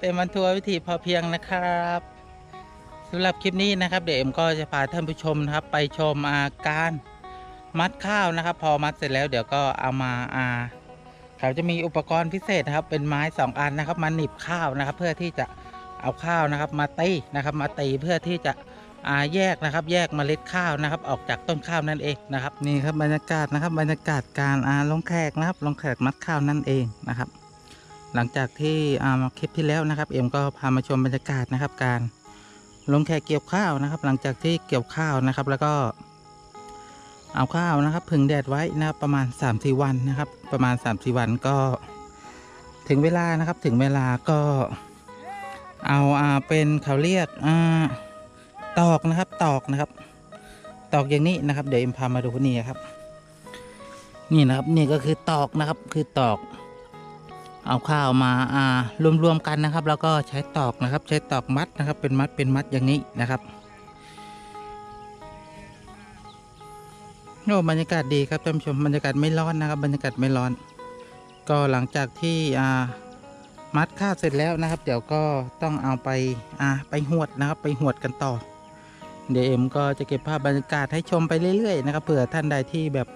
เอ็มันทัวร์วิถีพอเพียงนะครับสำหรับคลิปนี้นะครับเดี๋ยวเอ็มก็จะพาท่านผู้ชมนะครับ ไปชมอาการมัดข้าวนะครับ พอมัดเสร็จแล้วเดี๋ยวก็เอามาอาเขาจะมีอุปกรณ์พิเศษนะครับ เป็นไม้สองอันนะครับมาหนีบข้าวนะครับ เพื่อที่จะเอาข้าวนะครับ มาตีนะครับ มาตีเพื่อที่จะอาแยกนะครับ แยกเมล็ดข้าวนะครับ ออกจากต้นข้าวนั่นเองนะครับนี่ครับบรรยากาศนะครับ บรรยากาศการอาลงแขกนะครับลงแขกมัดข้าวนั่นเองนะครับ หลังจากที่อ่าคลิปที่แล้วนะครับ เอ็มก็พามาชมบรรยากาศนะครับ การลงแขกเกี่ยวข้าวนะครับ หลังจากที่เกี่ยวข้าวนะครับ แล้วก็เอาข้าวนะครับผึ่งแดดไว้นะครับประมาณ3ามสี่วันนะครับ ประมาณ3ามสี่วันก็ถึงเวลานะครับถึงเวลาก็เอาอ่าเป็นเขาเรียกอ่าตอกนะครับตอกนะครับ ตอกอย่างนี้นะครับ เดี๋ยวเอ็มพามาดูนี่ครับ นี่นะครับนี่ก็คือตอกนะครับคือตอก เอาข้าวมาอ่ารวมๆกันนะครับ แล้วก็ใช้ตอกนะครับ ใช้ตอกมัดนะครับ เป็นมัดเป็นมัดอย่างนี้นะครับโอ้บรรยากาศดีครับท่านผู้ชมบรรยากาศไม่ร้อนนะครับ บรรยากาศไม่ร้อน ก็หลังจากที่อ่ามัดข้าวเสร็จแล้วนะครับ เดี๋ยวก็ต้องเอาไปอ่าไปหวดนะครับ ไปหวดกันต่อเดี๋ยวเอ็มก็จะเก็บภาพบรรยากาศให้ชมไปเรื่อยๆนะครับเผื่อท่านใดที่แบบ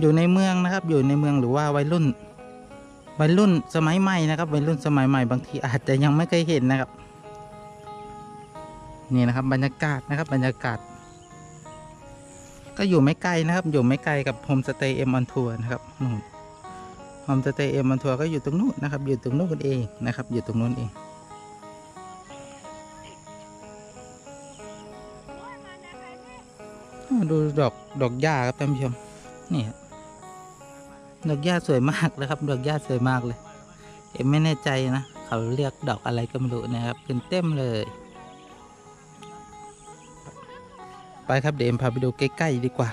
อยู่ในเมืองนะครับ อยู่ในเมืองหรือว่าวัยรุ่น วัยรุ่นสมัยใหม่นะครับวัยรุ่นสมัยใหม่บางทีอาจจะยังไม่เคยเห็นนะครับ นี่นะครับบรรยากาศนะครับบรรยากาศ ก็อยู่ไม่ไกลนะครับ อยู่ไม่ไกลกับโฮมสเตย์เอ็มออนทัวร์นะครับนู่นโฮมสเตย์เอ็มออนทัวร์ก็อยู่ตรงนู้นนะครับ อยู่ตรงนู้นเองนะครับ อยู่ตรงนู้นเองอ้าดูดอกดอกหญ้าครับท่านผู้ชมนี่ครับ ดอกหญ้าสวยมากนะครับ ดอกหญ้าสวยมากเลย เอ็มไม่แน่ใจนะ เขาเรียกดอกอะไรก็ไม่รู้นะครับเป็นเต็มเลย ไปครับเดี๋ยวเอ็มพาไปดูใกล้ๆดีกว่า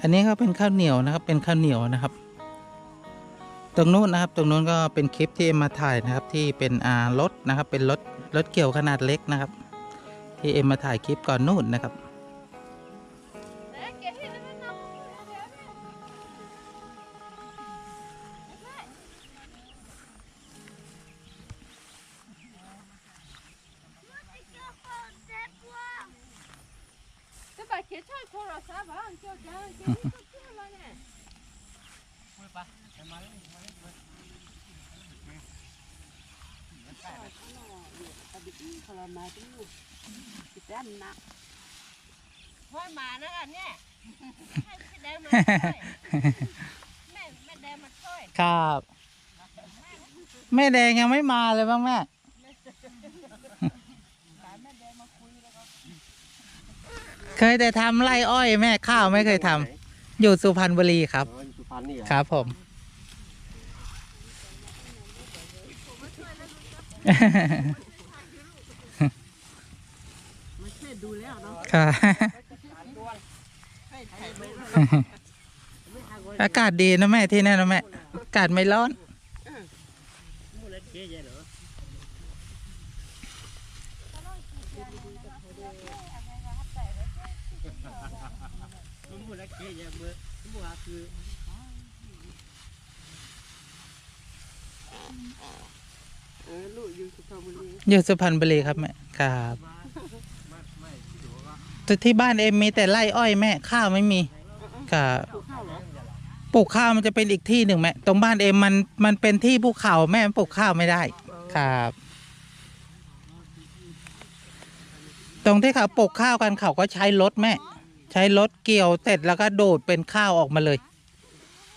อันนี้ก็เป็นข้าวเหนียวนะครับ เป็นข้าวเหนียวนะครับ ตรงนู้นนะครับ ตรงนู้นก็เป็นคลิปที่เอ็มมาถ่ายนะครับ ที่เป็นอ่ารถนะครับ เป็นรถรถเกี่ยวขนาดเล็กนะครับ ที่เอ็มมาถ่ายคลิปก่อนนู่นนะครับ ห้อยหมานะกันเนี่ยให้พี่แดงมาช่วยแม่แม่แดงมาช่วยครับ แม่แดงยังไม่มาเลยบ้างแม่ เคยแต่ทำไร่อ้อยแม่ข้าวไม่เคยทำอยู่สุพรรณบุรีครับ อ๋ออยู่สุพรรณนี่เหรอครับผมค่ะ อากาศดีนะแม่ที่นั่นนะแม่ อากาศไม่ร้อนมึงพูดแล้วเก๋อย่าเมื่อมึงว่าคือ เออลูกอยู่สุพรรณบุรีอยู่สุพรรณบุรีครับแม่ครับแต่ที่บ้านเอ็มมีแต่ไร่อ้อยแม่ข้าวไม่มีครับปลูกข้าวเหรอปลูกข้าวมันจะเป็นอีกที่หนึ่งแม่ตรงบ้านเอ็มมันมันเป็นที่ภูเขาแม่มันปลูกข้าวไม่ได้ครับ ตรงที่เขาปลูกข้าวกันเขาก็ใช้รถแม่ ใช้รถเกี่ยวเสร็จแล้วก็โดดเป็นข้าวออกมาเลย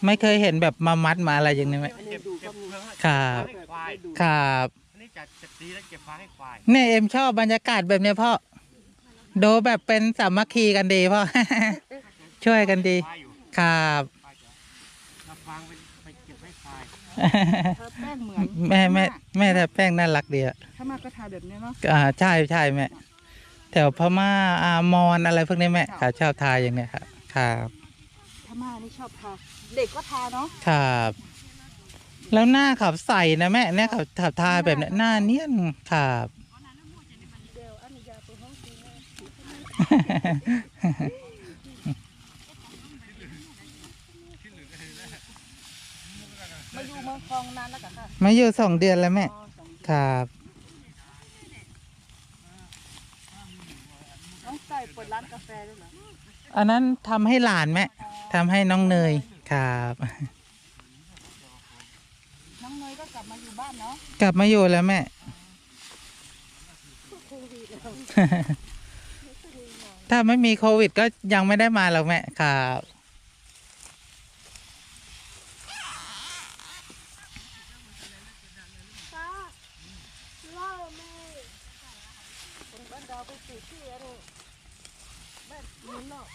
ไม่เคยเห็นแบบมามัดมาอะไรอย่างนี้ไหมอันนี้ดูก็มีครับให้ควายครับอันนี้จะจะตีแล้วเก็บฟ้าให้ควายเนี่ยเอ็มชอบบรรยากาศแบบเนี้ยพ่อดูแบบเป็นสามัคคีกันดีพ่อ ช่วยกันดี ควายอยู่ครับ ควายจะเอาฟางไปไปเก็บให้ควายเธอแป้งเหมือนแม่แม่แม่ถ้าแป้งน่ารักดีอะถ้ามากก็ทาแบบนี้เนาะอ่าใช่ใช่แม่ แถวพม่าอามอนอะไรพวกนี้แม่เขาชอบทาอย่างเนี้ยครับครับพม่านี่ชอบทาเด็กก็ทาเนาะครับ แล้วหน้าเขาใสนะแม่เนี่ยเขาเขาทาแบบเนี้ยหน้าเนียนครับเดี๋ยวอันนี้ยาตัวห้องซีแม่มาอยู่เมืองคลองนานแล้วกันค่ะมาอยู่สองเดือนแล้วแม่อ๋อสองครับ น้องไก่เปิดร้านกาแฟด้วยเหรออันนั้นทำให้หลานแม่ทำให้น้องเนยครับ น้องเนยก็กลับมาอยู่บ้านเนาะกลับมาอยู่แล้วแม่ ถ้าไม่มีโควิดก็ยังไม่ได้มาหรอกแม่ครับป้าเล่าแม่คนบ้านดาวไปสู่ที่อะไรบ้านนู้นเนาะ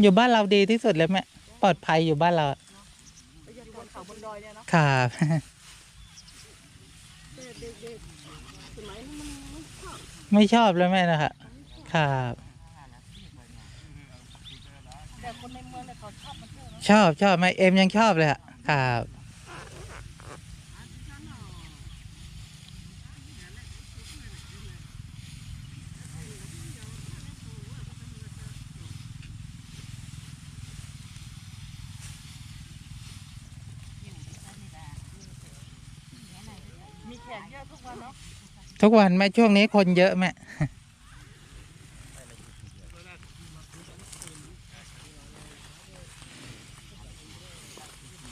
อยู่บ้านเราดีที่สุดเลยแม่ปลอดภัยอยู่บ้านเราไปยันบนเขาบนดอยเนี่ยเนาะครับแต่เด็กๆสมัยนั้นมันไม่ชอบไม่ชอบแล้วแม่นะครับครับแต่คนในเมืองเนี่ยเขาชอบมันเที่ยวเนาะชอบชอบแม่เอ็มยังชอบเลยอะครับ มีแขกเยอะทุกวันเนาะ ทุกวันแม่ช่วงนี้คนเยอะแม่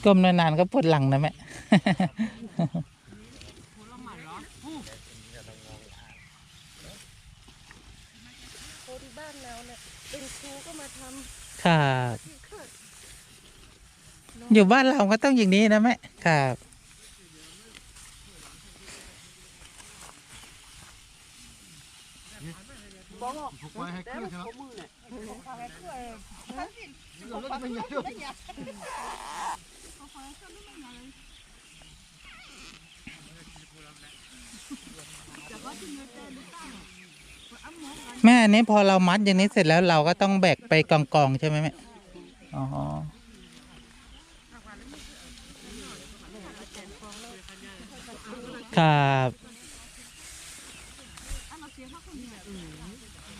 ก้มนานๆก็ปวดหลังนะแม่โคที่บ้านเราเนี่ยเป็นครูก็มาทครับำที่เคยอยู่บ้านเราก็ต้องอย่างนี้นะแม่ครับ บ้องออกผูกไว้ให้แต่ขึ้นว่าครับเขามือเนี่ยพาไปเคยทั้งสิ้นเราไม่เป็นยังไงไม่อยากแม่อันนี้พอเรามัดอย่างนี้เสร็จแล้วเราก็ต้องแบกไปกองๆใช่ไหมแม่ อ๋อครับ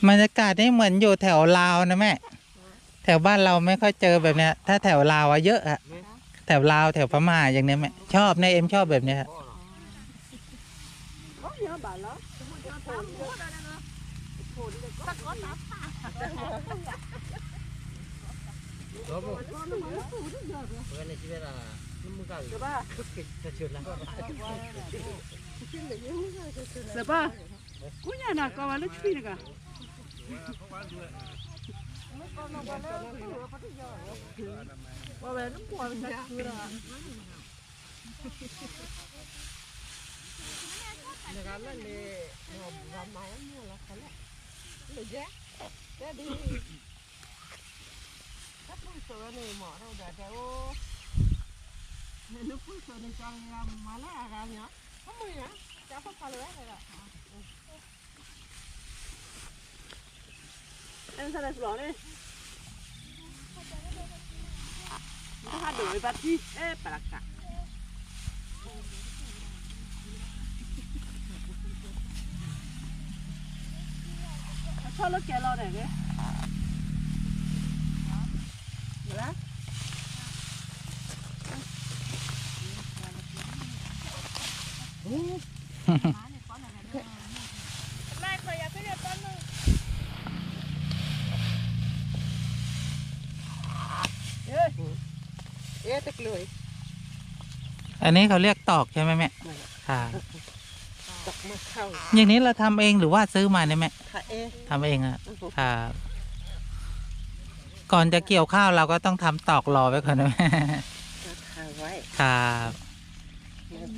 บรรยากาศนี่เหมือนอยู่แถวลาวนะแม่ แถวบ้านเราไม่ค่อยเจอแบบเนี้ย ถ้าแถวลาวอะเยอะอะแถวลาวแถวพม่าอย่างเนี้ยแม่ชอบในเอ็มชอบแบบเนี้ยครับเยอะบาทแล้วสมมติจะโผล่เยอะเด็กก็ก็นับเราบอกเพื่อนในชีวิตอะน้ำมือเดี๋ยวบ้าเสียบ้ากูเนี่ยนะก็วันละชีนกันว่าแบบน้ำปวดมันลยทำไมมั่วแล้วกันแล้วเดี๋ยวแจ๊แจ๊ดีถ้าพูดตัวนี่หมอเราเดี๋ยวจะโอ้นึก พูดตัวในจังงามมาแล้วอะไรเนาะทำไมอะจะพูดอะไรอะไรล่ะอันนี้อะไรสุดหรอเนี่ยถ้าดูไอ้บัตที่เอ๊ะปลักกะชอบรถแกเราไหนเนี่ยเดี๋ยวนะแม่เคยอยากไปเรียนต้นนึงเอ๊ะเอ๊ะตะกเลย อันนี้เขาเรียกตอกใช่ไหมแม่ครับตกมาเข้าอย่างนี้เราทำเองหรือว่าซื้อมาเนี่ยแม่ค่ะเอ๊ะทำเองอะครับก่อนจะเกี่ยวข้าวเราก็ต้องทำตอกรอไว้ก่อนนะแม่ทางไว้ครับ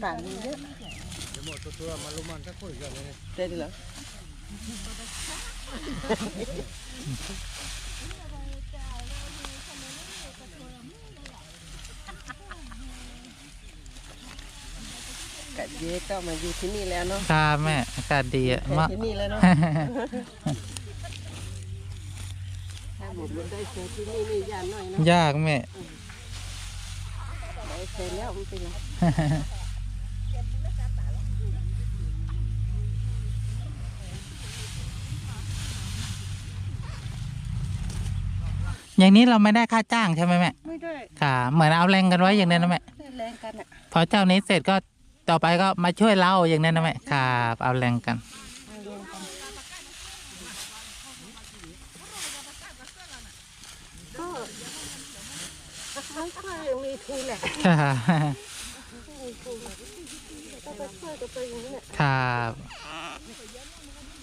ป่านเยอะเดี๋ยวหมดตัวมาลุมันก็คุยกันเลยได้ดีเหรอ กะเยก็มาอยู่ที่นี่แล้วเนาะครับแม่อากาศดีอะแค่มาที่นี่แล้วเนาะถ้าหมดมันได้เจอที่นี่นี่ยากหน่อยเนาะยากแม่ ได้เจอแล้วมันเป็นไรอย่างนี้เราไม่ได้ค่าจ้างใช่ไหมแม่ไม่ได้ค่ะเหมือนเอาแรงกันไว้อย่างนั้นนะแม่ ได้แรงกันอะ พอเจ้านี้เสร็จก็ ต่อไปก็มาช่วยเราอย่างนั้นนะแม่ครับเอาแรงกันได้แรงกันก็ไม่ค่อยมีทุนแหละค่ะไม่มีทุนก็ไปช่วยกันไปอย่างนี้แหละครับ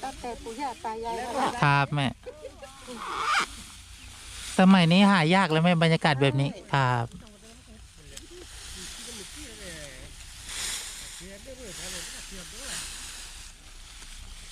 ตั้งแต่ปู่ย่าตายายแล้วอะครับแม่สมัยนี้หายากแล้วแม่บรรยากาศแบบนี้ครับ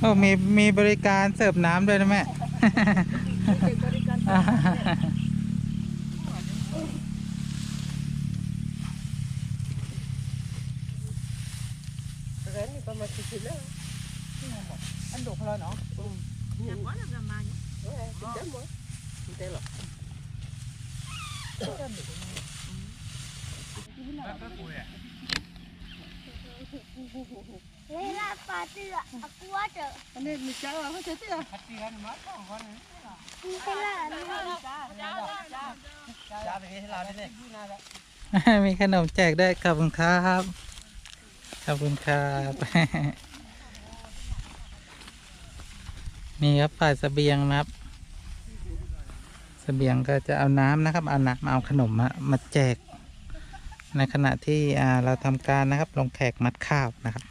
โอ้มีมีบริการเสิร์ฟน้ำด้วยนะแม่ บริการเรนนี่ประมาณสี่สิบแล้ว อันดุพลอยเนาะ เนี่ยหมดแล้วประมาณนี้เออเดี๋ยวหมดไม่ได้หรอก เลยลาปาเตืออะกัวเจอ อันนี้มีเจ้าเขาจะเตี้ย พัดตีกันมาสองคนนี่ มีคน ละนี่จ้าไปให้เราได้เลยมีขนมแจกด้วยขอบคุณครับขอบคุณครับนี่ครับฝ่ายเสบียงนะครับเสบียงก็จะเอาน้ำนะครับเอาน้ำเอาขนมมามาแจก ในขณะที่อ่าเราทำการนะครับลงแขกมัดข้าวนะครับ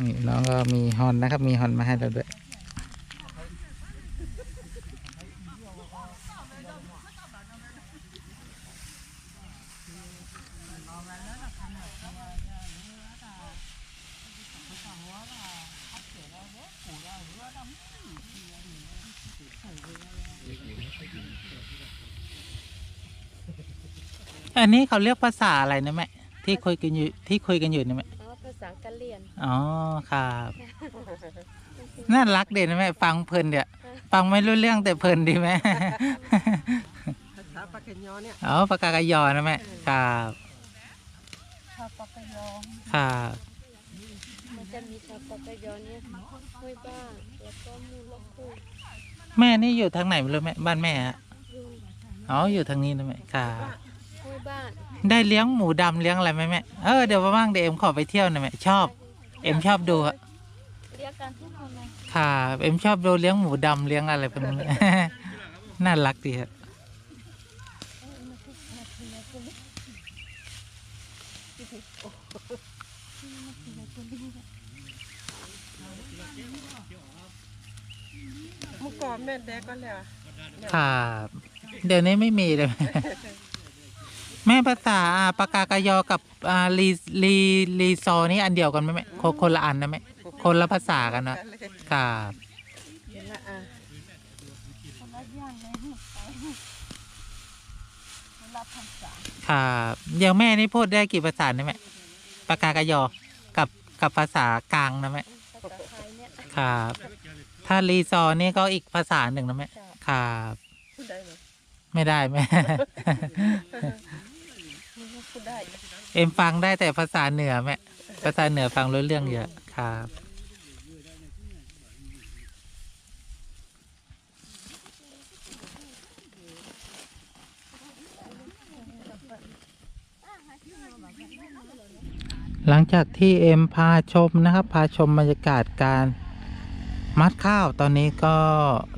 นี่น้องก็มีฮอนนะครับ มีฮอนมาให้เราด้วยอันนี้เขาเรียกภาษาอะไรนะแม่ที่คุยกันอยู่ที่คุยกันอยู่นี่แม่ อ๋อครับน่ารักเด่นนะแม่ฟังเพลินเดี๋ยวฟังไม่รู้เรื่องแต่เพลินดีไหมภาษาปากเกยอเนี่ยอ๋อปากกากยอนะแม่ครับชาวปากกยอครับมันจะมีชาวปากกยอเนี่ยห้วยบ้านแล้วก็มูลกคู่แม่นี่อยู่ทางไหนไม่รู้แม่บ้านแม่ฮะยุงอ๋ออยู่ทางนี้นะแม่ครับห้วยบ้านได้เลี้ยงหมูดำเลี้ยงอะไรไหมแม่เออเดี๋ยวว่างๆเดี๋ยวเอ็มขอไปเที่ยวหนะแม่ชอบ เอ็มชอบดูอะเรียกกันทุกคนเลยครับเอ็มชอบดูเลี้ยงหมูดำเลี้ยงอะไรพวกนี้ น่ารักดีครับเมื่อก่อนแม่แดกก็แล้วครับเดี๋ยวนี้ไม่มีเลย แม่ภาษาอ่าปากกากยอกับอ่าลีลีลีซอนี่อันเดียวกันไหมแม่คนคนละอันนะแม่คนละภาษากันนะครับเห็นละอะคนละอย่างเลยคนละภาษาครับอย่างแม่นี่พูดได้กี่ภาษานะแม่ปากกากยอกับกับภาษากลางนะแม่ภาษาไทยเนี่ยครับถ้าลีซอนี่ก็อีกภาษาหนึ่งนะแม่ครับพูดได้ไหมไม่ได้แม่พูด ได้เอ็มฟังได้แต่ภาษาเหนือแม่ภาษาเหนือฟังรู้เรื่องเยอะครับหลังจากที่เอ็มพาชมนะครับ พาชมบรรยากาศการมัดข้าวตอนนี้ก็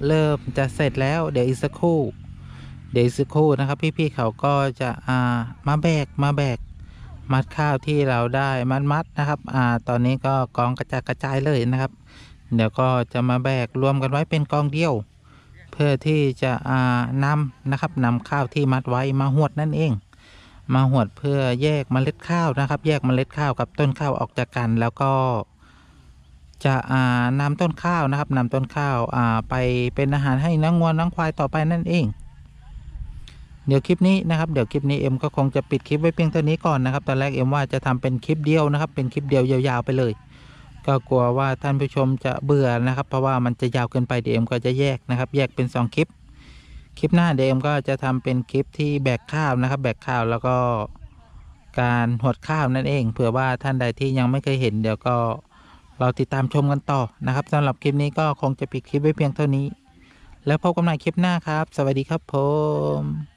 เริ่มจะเสร็จแล้ว เดี๋ยวอีกสักครู่ เดี๋ยวอีกสักครู่นะครับ พี่ๆเขาก็จะอ่ามาแบกมาแบก มัดข้าวที่เราได้มัดมัดๆนะครับอ่าตอนนี้ก็กองกระจายกระจายเลยนะครับ เดี๋ยวก็จะมาแบกรวมกันไว้เป็นกองเดียว เพื่อที่จะอ่านำนะครับนำข้าวที่มัดไว้มาหวดนั่นเอง มาหวดเพื่อแยกเมล็ดข้าวนะครับ แยกเมล็ดข้าวกับต้นข้าวออกจากกันแล้วก็จะอ่านำต้นข้าวนะครับนำต้นข้าวอ่าไปเป็นอาหารให้น้องงวนน้องควายต่อไปนั่นเอง เดี๋ยวคลิปนี้นะครับเดี๋ยวคลิปนี้เอ็มก็คงจะปิดคลิปไว้เพียงเท่านี้ก่อนนะครับตอนแรกเอ็มว่าจะทำเป็นคลิปเดียวนะครับ เป็นคลิปเดียวยาวๆไปเลย ก็กลัวว่าท่านผู้ชมจะเบื่อนะครับ เพราะว่ามันจะยาวเกินไปเดี๋ยวเอ็มก็จะแยกนะครับ แยกเป็นสองคลิป คลิปหน้าเดี๋ยวเอ็มก็จะทำเป็นคลิปที่แบกข้าวนะครับ แบกข้าวแล้วก็การหดข้าวนั่นเอง เผื่อว่าท่านใดที่ยังไม่เคยเห็น เดี๋ยวก็เราติดตามชมกันต่อนะครับสำหรับคลิปนี้ก็คงจะปิดคลิปไว้เพียงเท่านี้ แล้วพบกันใหม่คลิปหน้าครับ สวัสดีครับผม